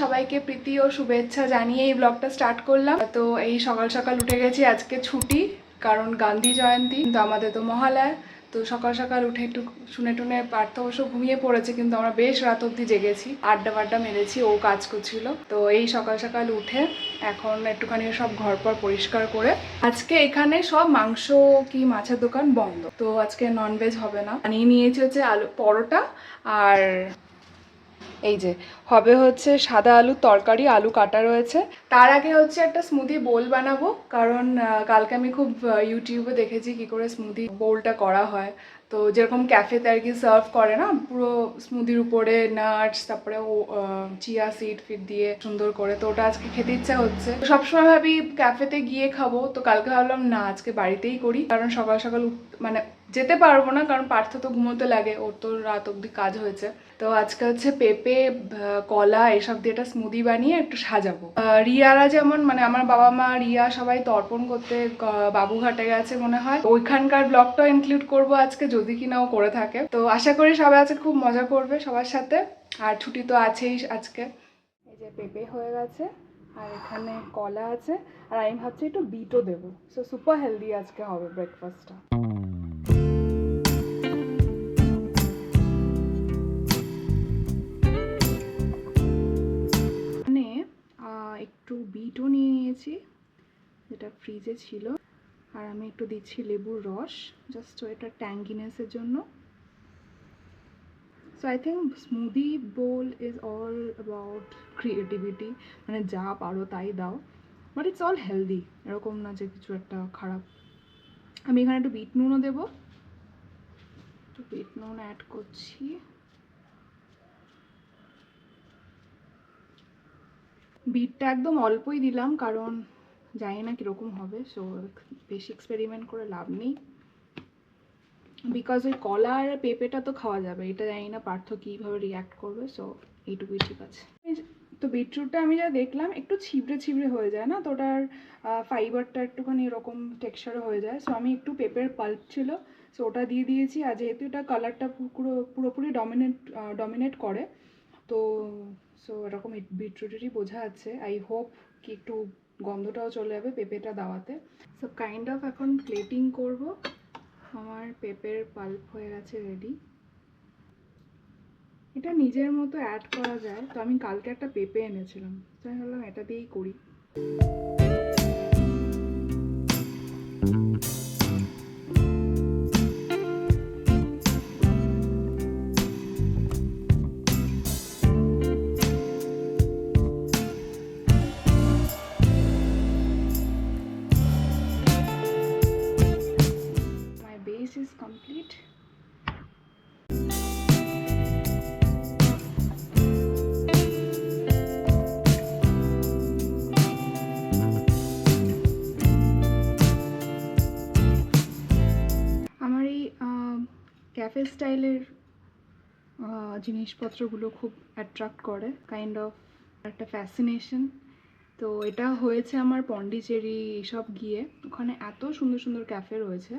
সবাইকে প্রীতি ও শুভেচ্ছা জানিয়ে এই ব্লগটা স্টার্ট করলাম। তো এই সকাল সকাল উঠে গেছি, আজকে ছুটি, কারণ গান্ধী জয়ন্তী, কিন্তু আমাদের তো মহালয়া। তো সকাল সকাল উঠে একটু শুনে টুনে পার্থ অবশ্য ঘুমিয়ে পড়েছে, কিন্তু আমরা বেশ রাত অবধি জেগেছি, আড্ডা ফাড্ডা মেরেছি, ও কাজ করছিল। তো এই সকাল সকাল উঠে এখন একটুখানি সব ঘর পর পরিষ্কার করে, আজকে এখানে সব মাংস কি মাছের দোকান বন্ধ। তো আজকে ননভেজ হবে না। বানিয়ে নিয়েছি হচ্ছে আলু পরোটা আর এই যে, হবে হচ্ছে সাদা আলুর তরকারি, আলু কাটা রয়েছে। তার আগে হচ্ছে একটা স্মুদি বোল বানাবো, কারণ কালকে আমি খুব ইউটিউবে দেখেছি কি করে স্মুদি বোলটা করা হয়। তো যেরকম ক্যাফেতে আর কি সার্ভ করে না, পুরো স্মুদির উপরে নাটস তারপরে ও চিয়া সিড ফিট দিয়ে সুন্দর করে। তো ওটা আজকে খেতে ইচ্ছা হচ্ছে। সবসময় ভাবি ক্যাফেতে গিয়ে খাব, তো কালকে ভাবলাম না, আজকে বাড়িতেই করি। কারণ সকাল সকাল মানে যেতে পারব না, কারণ পার্থ তো ঘুমোতে লাগে, ওর তো রাত অবধি কাজ হয়েছে। তো আজকে হচ্ছে পেঁপে কলা, এসব দিয়ে একটা স্মুদি বানিয়ে একটু সাজাবো। রিয়ারা যেমন মানে আমার বাবা মা, রিয়া সবাই তর্পণ করতে বাবুঘাটে গেছে মনে হয়। ওইখানকার ব্লগটাও ইনক্লুড করব আজকে, যদি কিনা ও করে থাকে। তো আশা করি সবাই আজকে খুব মজা করবে সবার সাথে। আর ছুটি তো আছেই আজকে। এই যে পেঁপে হয়ে গেছে, আর এখানে কলা আছে। আর আমি ভাবছি একটু বিটও দেবো। সো সুপার হেলদি আজকে হবে ব্রেকফাস্টটা একটু বিটও নিয়ে নিয়েছি, যেটা ফ্রিজে ছিল। আর আমি একটু দিচ্ছি লেবুর রস জাস্ট এটা ট্যাঙ্গিনেসের জন্য। So I think smoothie bowl is all about creativity মানে যা পারো তাই দাও। বাট ইটস অল হেলদি এরকম না যে কিছু একটা খারাপ। আমি এখানে একটু বিট নুনও দেবো। একটু বিট নুন অ্যাড করছি। বিটটা একদম অল্পই দিলাম, কারণ জানি না কীরকম হবে সো বেশি এক্সপেরিমেন্ট করে লাভ নেই। বিকজ ওই কলা আর পেঁপেটা তো খাওয়া যাবে, এটা জানি না পার্থ কীভাবে রিয়াক্ট করবে সো এইটুকুই ঠিক আছে। তো বিটরুটটা আমি যা দেখলাম, একটু ছিবড়ে ছিবড়ে হয়ে যায় না, তো ওটার ফাইবারটা একটুখানি এরকম টেক্সচারে হয়ে যায়। সো আমি একটু পেঁপের পাল্প ছিল সো ওটা দিয়ে দিয়েছি, আর যেহেতু এটা কালারটা পুরো, পুরোপুরি ডমিনেট ডমিনেট করে, তো সো এরকম বিটরুটেরই বোঝা আছে। আই হোপ কি একটু গন্ধটাও চলে যাবে পেঁপেটা দাওয়াতে। সো কাইন্ড অফ এখন প্লেটিং করব। আমার পেঁপের পাল্প হয়ে গেছে রেডি এটা নিজের মতো অ্যাড করা যায়। তো আমি কালকে একটা পেঁপে এনেছিলাম। তো আমি ভাবলাম এটা দিয়েই করি। Complete. আমার এই ক্যাফে স্টাইলের জিনিসপত্রগুলো খুব অ্যাট্রাক্ট করে কাইন্ড অফ একটা ফ্যাসিনেশন তো এটা হয়েছে আমার পন্ডিচেরি এইসব গিয়ে। ওখানে এত সুন্দর সুন্দর ক্যাফে রয়েছে।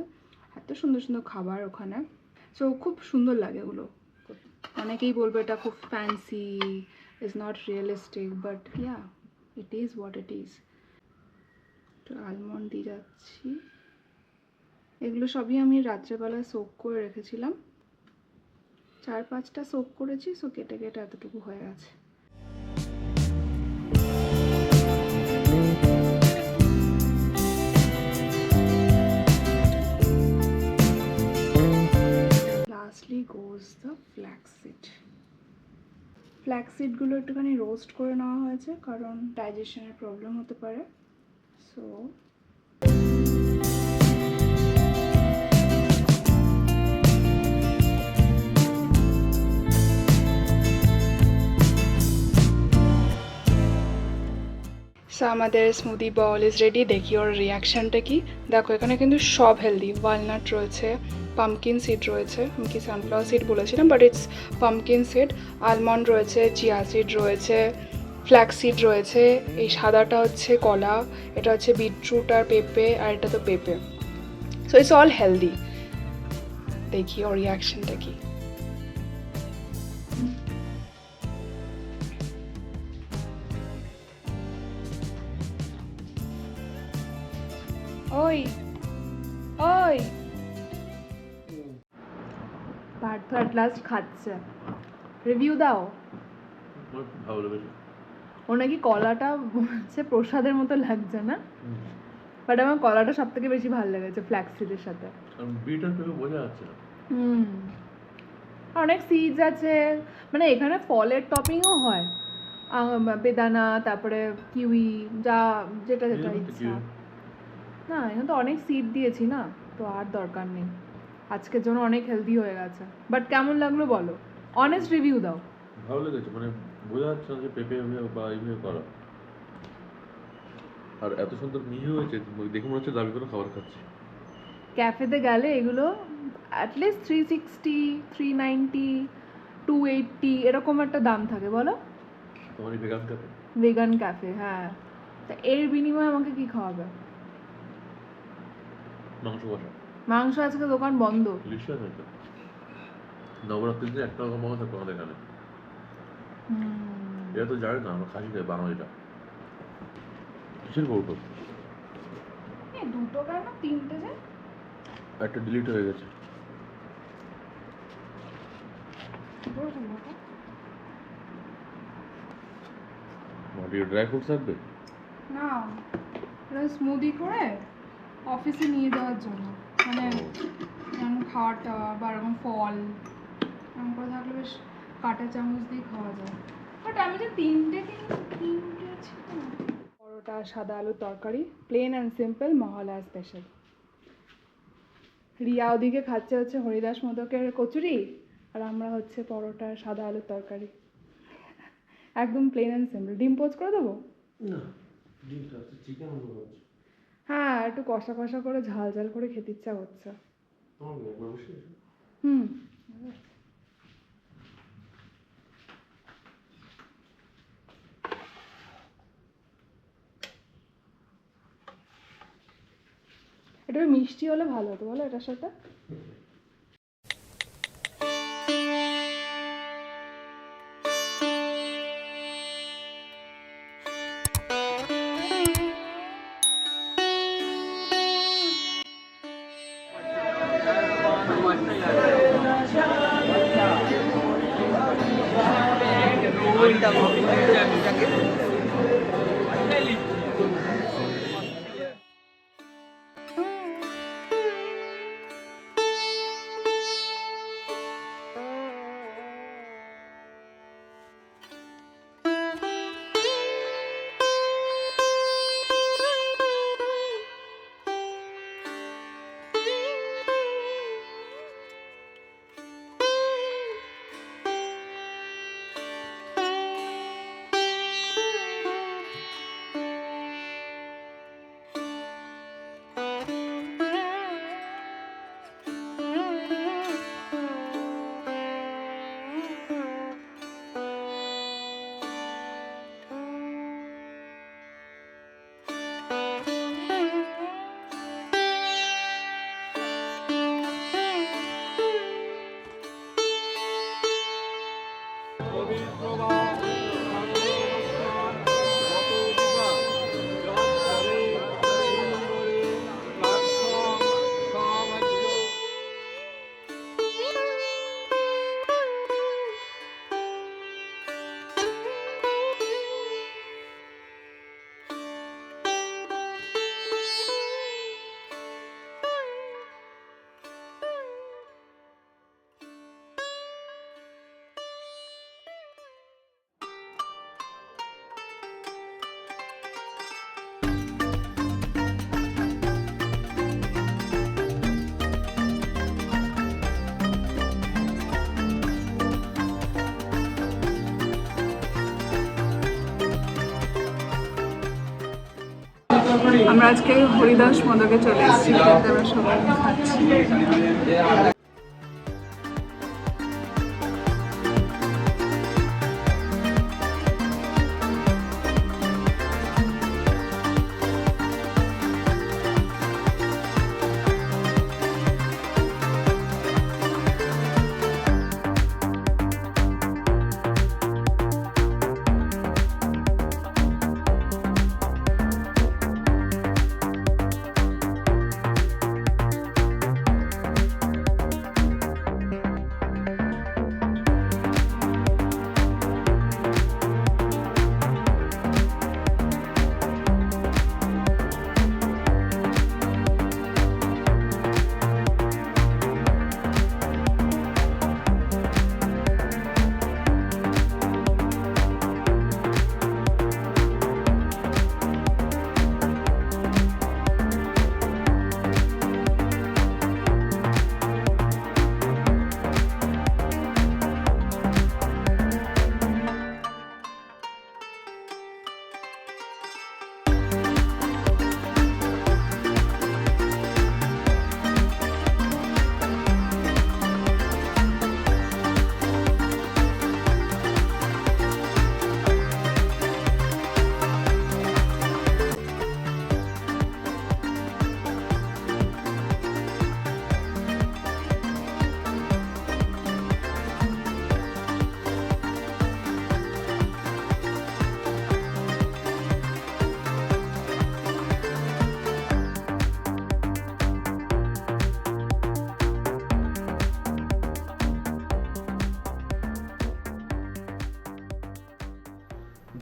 এত সুন্দর সুন্দর খাবার ওখানে। সো খুব সুন্দর লাগে ওগুলো। অনেকেই বলবে এটা খুব fancy is not realistic but yeah it is what it is একটু আলমন্ড দিয়ে যাচ্ছি। এগুলো সবই আমি রাত্রেবেলা সোক করে রেখেছিলাম। চার পাঁচটা সোক করেছি সো কেটে কেটে এতটুকু হয়ে গেছে। ফ্ল্যাক্সিডগুলো একটুখানি রোস্ট করে নেওয়া হয়েছে কারণ ডাইজেশনের প্রবলেম হতে পারে। সো সো আমাদের স্মুদি বল ইজ রেডি দেখি ওর রিয়াকশানটা কি। দেখো, এখানে কিন্তু সব হেলদি ওয়ালনাট রয়েছে পামকিন সিড রয়েছে আমি কি সানফ্লাওয়ার সিড বলেছিলাম but it's pumpkin seed almond রয়েছে চিয়া সিড রয়েছে ফ্ল্যাক্স সিড রয়েছে, এই সাদাটা হচ্ছে কলা, এটা হচ্ছে বিটরুট আর পেঁপে, আর এটা তো পেঁপে। সো ইটস অল হেলদি দেখি ওর রিয়াকশানটা কি। ওই ওই। পার্থ অ্যাট লাস্ট খাচ্ছে। রিভিউ দাও। আমার খুব ভালো লেগেছে ও নাকি কলাটা হচ্ছে প্রসাদের মতো লাগছে না? বাট আমার কলাটা সব থেকে বেশি ভালো লেগেছে ফ্ল্যাক্সিডের সাথে। বিটার পেপে বোঝা যাচ্ছে না। হুম। অনেক সিডস আছে। মানে এখানে ফলের টপিংও হয়। বেদানা তারপরে কিউই যা যেটা যেটা ইচ্ছা। kiwi। না এখানে তো অনেক সিড দিয়েছি না তো আর দরকার নেই। আজকের জন্য অনেক হেলদি হয়ে গেছে। বাট কেমন লাগল বলো? অনেস্ট রিভিউ দাও। ভালো লেগেছে মানে বোঝা যাচ্ছে যে পেঁপে বা এইভাবে করা। আর এত সুন্দর মিহি হয়েছে দেখে মনে হচ্ছে দাবি করে খাবার খাচ্ছি। ক্যাফেতে গেলে এগুলো at least three sixty three ninety two eighty এরকম একটা দাম থাকে বলো? তোমার ভেগান কাপে ভেগান ক্যাফে হ্যাঁ। তা এর বিনিময়ে আমাকে কি খাওয়াবে? মাংস কষা মাংস আজকে দোকান বন্ধ। লিশিয়াস একটা নবরাত্রির দিন একটা রকম মাংস এখানে। এটা তো জানে না আমরা খাসি খাই বাঙালিটা কিসের কৌটো? দুটো কেন? তিনটে যে? একটা ডিলিট হয়ে গেছে। ড্রাই ফ্রুটস থাকবে? না। স্মুদি করে অফিসে নিয়ে যাওয়ার জন্য। মানে যেমন খাওয়াটা বা এরকম ফল এরকম করে থাকলে বেশ কাঁটা চামচ দিয়ে খাওয়া যায়। বাট আমি যে তিনটে তিনটে ছিল পরোটা সাদা আলুর তরকারি plain and simple Mahalaya special Riya ওদিকে খাচ্ছে হচ্ছে হরিদাস মোদকের কচুরি আর আমরা হচ্ছে পরোটা সাদা আলুর তরকারি। একদম প্লেন অ্যান্ড সিম্পল ডিম পোচ করে দেবো? না ডিমটা চিকেন হ্যাঁ একটু কষা কষা করে ঝাল ঝাল করে খেতে ইচ্ছা করছে। হুম। এটা মিষ্টি হলে ভালো হতো বলো এটার সাথে। Bismillah. আমরা আজকে হরিদাস মদকে চলে এসেছি। সবাই খাচ্ছি।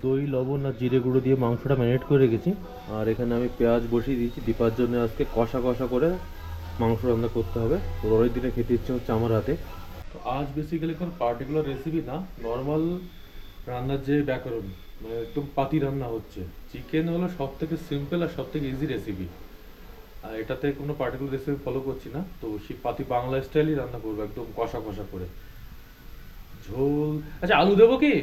দই, লবণ আর জিরে গুঁড়ো দিয়ে মাংসটা ম্যারিনেট করে রেখেছি। আর এখানে আমি পেঁয়াজ বসিয়ে দিয়েছি। দীপার জন্য আজকে কষা কষা করে মাংস রান্না করতে হবে। তো রোলের দিনে খেতে ইচ্ছে হচ্ছে আমার হাতে। তো আজ বেসিক্যালি কোনো পার্টিকুলার রেসিপি না নর্মাল রান্নার যে ব্যাকরণ মানে একদম পাতি রান্না হচ্ছে। চিকেন হলো সব থেকে সিম্পল আর সব থেকে ইজি রেসিপি আর এটাতে কোনো পার্টিকুলার রেসিপি ফলো করছি না। তো সেই পাতি বাংলা স্টাইলই রান্না করব, একদম কষা কষা করে। ঝোল আচ্ছা আলু দেবো কি?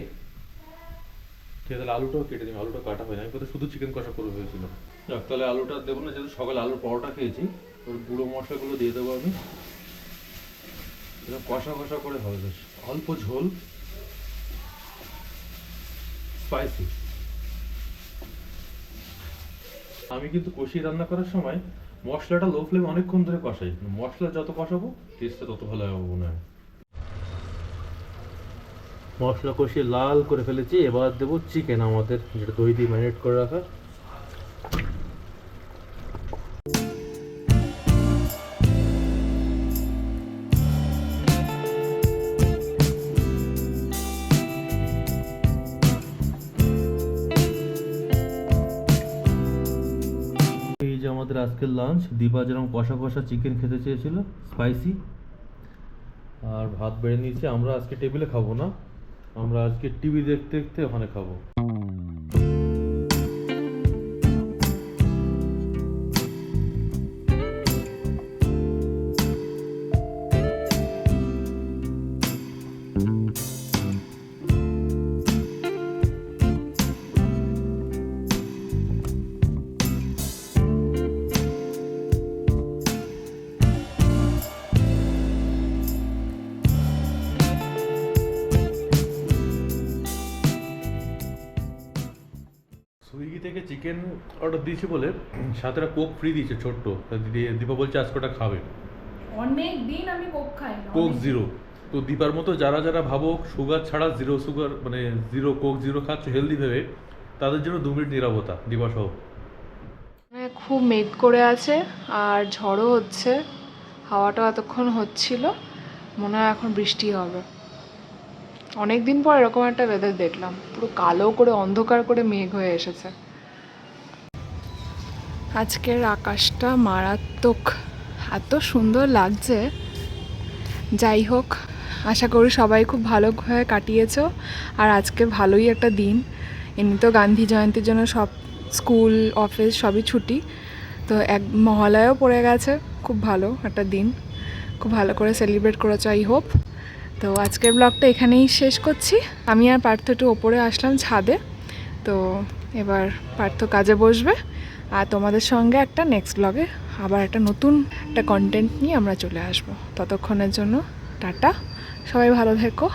ঠিক আছে তাহলে আলুটাও কেটে দিন আলুটা কাটা হয় না আমি কোথায় শুধু চিকেন কষা করে ভেবেছিলাম যাক, তাহলে আলুটা দেবো না যেহেতু সকালে আলুর পরোটা খেয়েছি ওর গুঁড়ো মশলাগুলো দিয়ে দেবো আমি। কষা কষা করে হবে বেশ। অল্প ঝোল স্পাইসি আমি কিন্তু কষিয়ে রান্না করার সময় মশলাটা লো ফ্লেম অনেকক্ষণ ধরে কষাই। মশলা যত কষাবো টেস্টটা তত ভালো হবে মনে হয়। মশলা কষিয়ে লাল করে ফেলেছি, এবার দেবো চিকেন আমাদের, যেটা দই দিয়ে ম্যারিনেট করে রাখা। আমাদের আজকের লাঞ্চ দীপা যেরকম কষা কষা চিকেন খেতে চেয়েছিল স্পাইসি আর ভাত বেড়ে নিয়েছি, আমরা আজকে টেবিলে খাব না। আমরা আজকে টিভি দেখতে দেখতে ওখানে খাব। চিকেন অর্ডার দিয়েছি বলে সাথে একটা কোক ফ্রি দিয়েছে ছোট্ট। দীপা বলছে আজকে ওটা খাবে। অনেক দিন আমি কোক খাই না কোক জিরো তো দীপার মতো যারা যারা ভাবো সুগার ছাড়া জিরো সুগার মানে জিরো কোক জিরো খাচ্ছ হেলদি ভেবে তাদের জন্য দু মিনিট নিরাপত্তা দীপা সহ। মানে খুব মেঘ করে আছে আর ঝড়ও হচ্ছে হাওয়াটা এতক্ষণ হচ্ছিল মনে হয় এখন বৃষ্টি হবে। অনেক দিন পর এরকম একটা ওয়েদার দেখলাম পুরো কালো করে অন্ধকার করে মেঘ হয়ে এসেছে। আজকের আকাশটা মারাত্মক, এত সুন্দর লাগছে। যাই হোক, আশা করি সবাই খুব ভালোভাবে কাটিয়েছ। আর আজকে ভালোই একটা দিন। এমনিতেও গান্ধী জয়ন্তীর জন্য সব স্কুল, অফিস সবই ছুটি। তো এক মহালয়াও পড়ে গেছে। খুব ভালো একটা দিন। খুব ভালো করে সেলিব্রেট করেছ, আই হোপ। তো আজকের ব্লগটা এখানেই শেষ করছি। আমি আর পার্থ একটু ওপরে আসলাম ছাদে। তো এবার পার্থ কাজে বসবে। আর তোমাদের সঙ্গে একটা নেক্সট ব্লগে আবার একটা নতুন একটা কন্টেন্ট নিয়ে আমরা চলে আসব। ততক্ষণের জন্য টাটা। সবাই ভালো থেকো।